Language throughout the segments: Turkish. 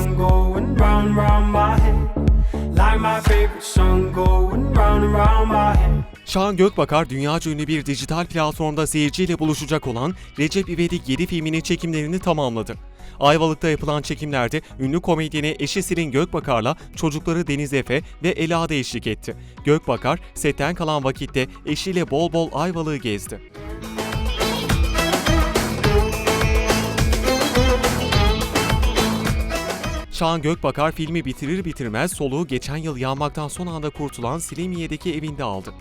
song going round round my head. Like my favorite song going round and round my head. Şahan Gökbakar dünyaca ünlü bir dijital platformda seyirciyle buluşacak olan Recep İvedik 7 filminin çekimlerini tamamladı. Ayvalık'ta yapılan çekimlerde ünlü komedyeni eşi Selin Gökbakar'la çocukları Deniz Efe ve Ela da eşlik etti. Gökbakar setten kalan vakitte eşiyle bol bol Ayvalık'ı gezdi. Şahan Gökbakar filmi bitirir bitirmez soluğu geçen yıl yağmaktan son anda kurtulan Selimiye'deki evinde aldı.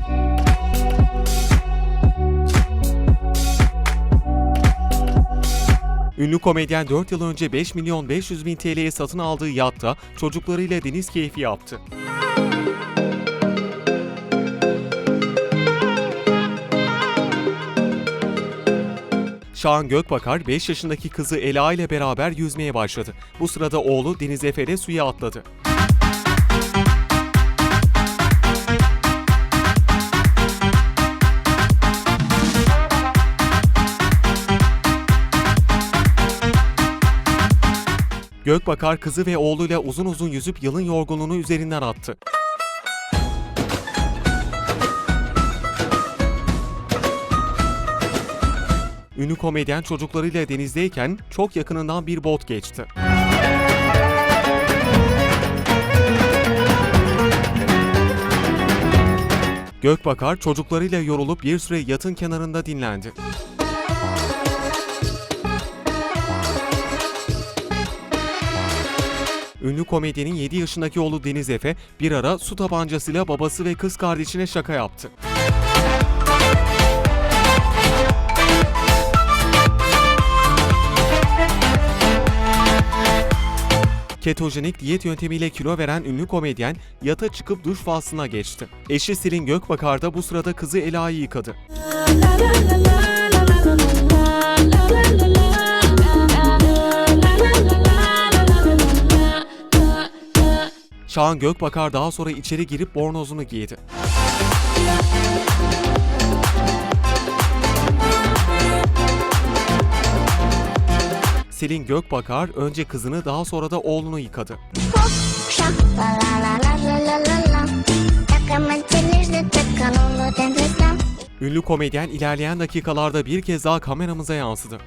Ünlü komedyen 4 yıl önce 5 milyon 500 bin TL'ye satın aldığı yatta çocuklarıyla deniz keyfi yaptı. Şahan Gökbakar 5 yaşındaki kızı Ela ile beraber yüzmeye başladı. Bu sırada oğlu Deniz Efe de suya atladı. Gökbakar kızı ve oğluyla uzun uzun yüzüp yılın yorgunluğunu üzerinden attı. Ünlü komedyen çocuklarıyla denizdeyken çok yakınından bir bot geçti. Gökbakar çocuklarıyla yorulup bir süre yatın kenarında dinlendi. Ünlü komedyenin 7 yaşındaki oğlu Deniz Efe bir ara su tabancasıyla babası ve kız kardeşine şaka yaptı. Ketojenik diyet yöntemiyle kilo veren ünlü komedyen yata çıkıp duş faslına geçti. Eşi Selin Gökbakar da bu sırada kızı Ela'yı yıkadı. Şahan Gökbakar daha sonra içeri girip bornozunu giydi. Selin Gökbakar önce kızını daha sonra da oğlunu yıkadı. Ünlü komedyen ilerleyen dakikalarda bir kez daha kameramıza yansıdı.